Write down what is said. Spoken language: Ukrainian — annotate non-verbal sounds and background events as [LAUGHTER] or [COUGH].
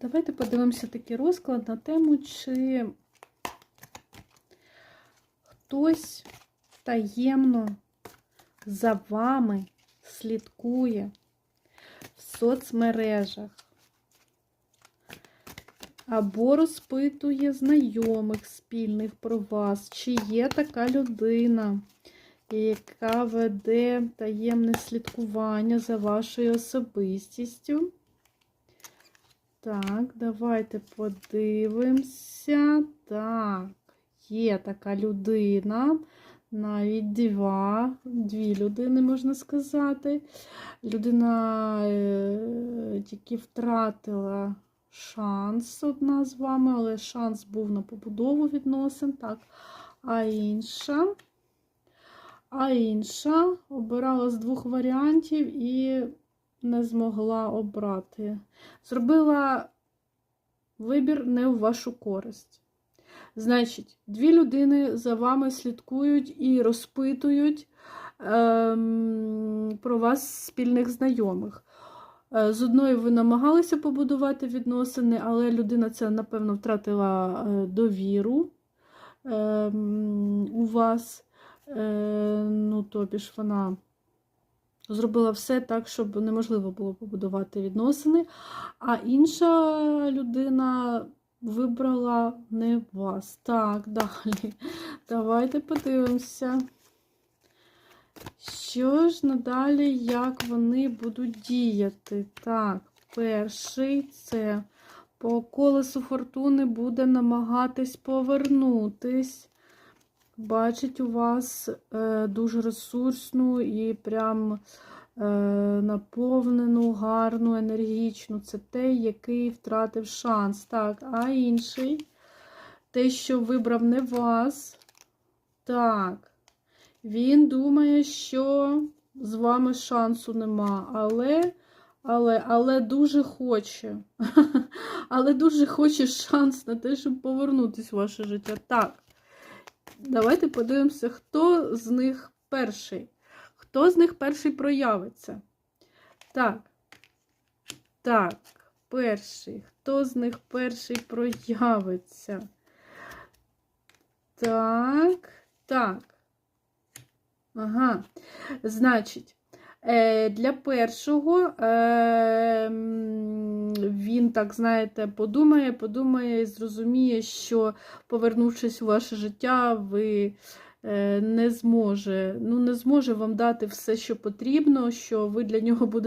Давайте подивимося такий розклад на тему, чи хтось таємно за вами слідкує в соцмережах або розпитує знайомих спільних про вас, чи є така людина, яка веде таємне слідкування за вашою особистістю. Так, давайте подивимося. Так, є така людина, навіть два, дві людини, можна сказати. Людина е, тільки втратила шанс одна з вами, але шанс був на побудову відносин. Так, а інша. А інша обирала з двох варіантів і не змогла обрати. Зробила вибір не в вашу користь. Значить, дві людини за вами слідкують і розпитують ем, про вас спільних знайомих. Е, З одною ви намагалися побудувати відносини, але людина ця, напевно, втратила е, довіру ем, у вас. Е, ну, тобі ж вона зробила все так, щоб неможливо було побудувати відносини. А інша людина вибрала не вас. Так, далі. Давайте подивимося. Що ж надалі, як вони будуть діяти? Так, перший це по колесу фортуни буде намагатись повернутись. Бачить у вас е, дуже ресурсну і прям е, наповнену, гарну, енергічну. Це той, який втратив шанс. Так, а інший, те, що вибрав не вас. Так, він думає, що з вами шансу нема, але, але, але дуже хоче. [LAUGHS] Але дуже хоче шанс на те, щоб повернутися в ваше життя. Так. Давайте подивимося, хто з них перший. Хто з них перший проявиться? Так. Так, перший. Хто з них перший проявиться? Так, так. Ага. Значить, для першого е, він, так знаєте, подумає, подумає і зрозуміє, що, повернувшись у ваше життя, ви е, не зможе, ну, не зможе вам дати все, що потрібно, що ви для нього будете.